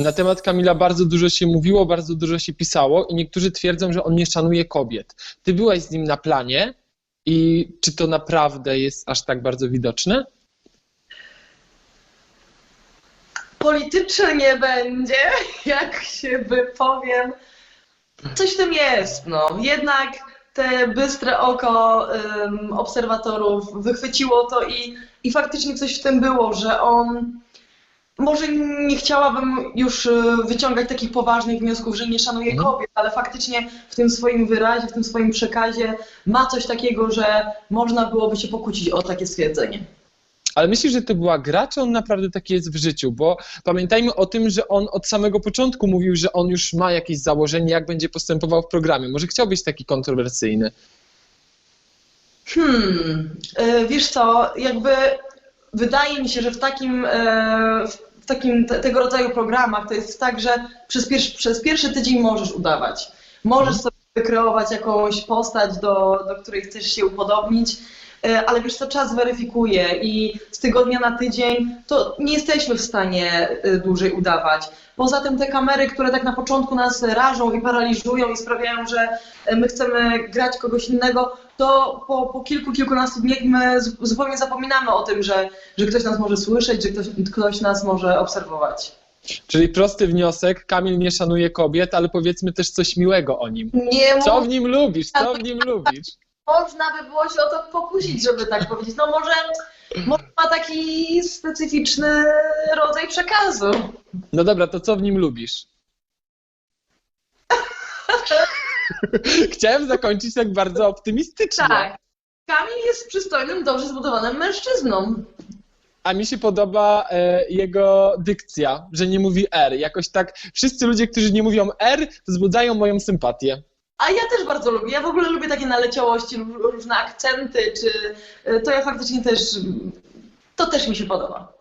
Na temat Kamila bardzo dużo się mówiło, bardzo dużo się pisało i niektórzy twierdzą, że on nie szanuje kobiet. Ty byłaś z nim na planie i czy to naprawdę jest aż tak bardzo widoczne? Politycznie nie będzie, jak się wypowiem. Coś w tym jest, no. Jednak te bystre oko ym, obserwatorów wychwyciło to i, i faktycznie coś w tym było, że on może nie chciałabym już y, wyciągać takich poważnych wniosków, że nie szanuje Mhm. kobiet, ale faktycznie w tym swoim wyrazie, w tym swoim przekazie ma coś takiego, że można byłoby się pokłócić o takie stwierdzenie. Ale myślisz, że to była gra, czy on naprawdę taki jest w życiu? Bo pamiętajmy o tym, że on od samego początku mówił, że on już ma jakieś założenie, jak będzie postępował w programie. Może chciał być taki kontrowersyjny. Hmm, e, wiesz co, jakby wydaje mi się, że w takim, e, w takim te, tego rodzaju programach to jest tak, że przez, pierwszy, przez pierwszy tydzień możesz udawać. Możesz sobie wykreować jakąś postać, do, do której chcesz się upodobnić, ale wiesz co, czas weryfikuje i z tygodnia na tydzień to nie jesteśmy w stanie e, dłużej udawać. Poza tym te kamery, które tak na początku nas rażą i paraliżują i sprawiają, że e, my chcemy grać kogoś innego, to po, po kilku, kilkunastu dniach my zupełnie zapominamy o tym, że, że ktoś nas może słyszeć, że ktoś, ktoś nas może obserwować. Czyli prosty wniosek, Kamil nie szanuje kobiet, ale powiedzmy też coś miłego o nim. Nie Co w nim lubisz? Co w nim lubisz? Można by było się o to pokusić, żeby tak powiedzieć. No może, może ma taki specyficzny rodzaj przekazu. No dobra, to co w nim lubisz? Chciałem zakończyć tak bardzo optymistycznie. Tak. Kamil jest przystojnym, dobrze zbudowanym mężczyzną. A mi się podoba e, jego dykcja, że nie mówi R. Jakoś tak wszyscy ludzie, którzy nie mówią R, wzbudzają moją sympatię. A ja też bardzo lubię. Ja w ogóle lubię takie naleciałości, różne akcenty, czy to ja faktycznie też, to też mi się podoba.